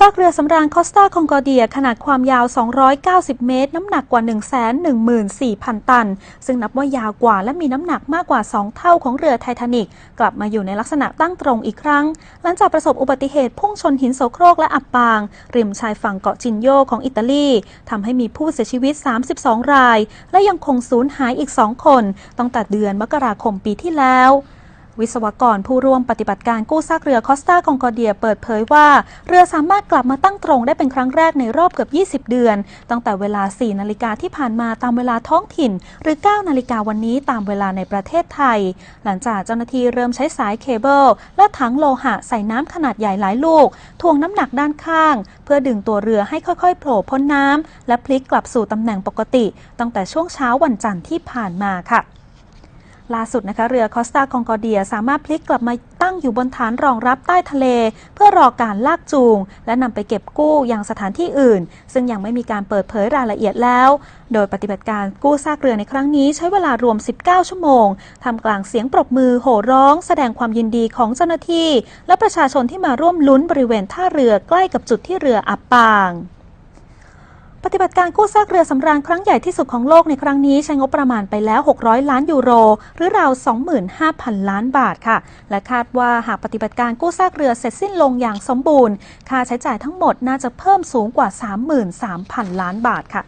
ซากเรือสำราญคอสตาคองกอเดียขนาดความยาว 290 เมตร น้ำหนักกว่า 114,000 ตัน ซึ่งนับว่ายาวกว่าและมีน้ำหนักมากกว่า 2 เท่าของเรือไททานิก กลับมาอยู่ในลักษณะตั้งตรงอีกครั้ง หลังจากประสบอุบัติเหตุพุ่งชนหินโสโครกและอับปาง ริมชายฝั่งเกาะจินโยของอิตาลีทำให้มีผู้เสียชีวิต 32 ราย และยังคงสูญหายอีก 2 คน ตั้งแต่เดือนมกราคมปีที่แล้ว วิศวกรผู้ร่วมปฏิบัติการกู้ซากเรือคอสตาคองกอเดียเปิดเผยว่า เรือสามารถกลับมาตั้งตรงได้เป็นครั้งแรกในรอบเกือบ 20 เดือน ตั้งแต่เวลา 4 นาฬิกาที่ผ่านมาตามเวลาท้องถิ่น หรือ 9 นาฬิกาวันนี้ตามเวลาในประเทศไทย หลังจากเจ้าหน้าที่เริ่มใช้สายเคเบิลและถังโลหะใส่น้ำขนาดใหญ่หลายลูกถ่วงน้ำหนักด้านข้าง เพื่อดึงตัวเรือให้ค่อยๆโผล่พ้นน้ำและพลิกกลับสู่ตำแหน่งปกติ ตั้งแต่ช่วงเช้าวันจันทร์ที่ผ่านมาค่ะ ล่าสุดนะคะเรือคอสตาคองกอเดียสามารถพลิกกลับมาตั้งอยู่บนฐานรองรับใต้ทะเล เพื่อรอการลากจูง และนำไปเก็บกู้อยังสถานที่อื่น ซึ่งยังไม่มีการเปิดเผยรายละเอียดแล้ว โดยปฏิบัติการกู้ซากเรือในครั้งนี้ใช้เวลารวม 19 ชั่วโมงทำกลางเสียงปรบมือโห่ร้อง แสดงความยินดีของเจ้าหน้าที่ และประชาชนที่มาร่วมลุ้นบริเวณท่าเรือใกล้กับจุดที่เรืออับปาง ปฏิบัติการกู้ซากเรือสำราญครั้งใหญ่ที่สุดของโลกในครั้งนี้ใช้งบประมาณไปแล้ว 600 ล้านยูโร หรือราว 25,000 ล้านบาทค่ะ และคาดว่าหากปฏิบัติการกู้ซากเรือเสร็จสิ้นลงอย่างสมบูรณ์ ค่าใช้จ่ายทั้งหมดน่าจะเพิ่มสูงกว่า 33,000 ล้านบาทค่ะ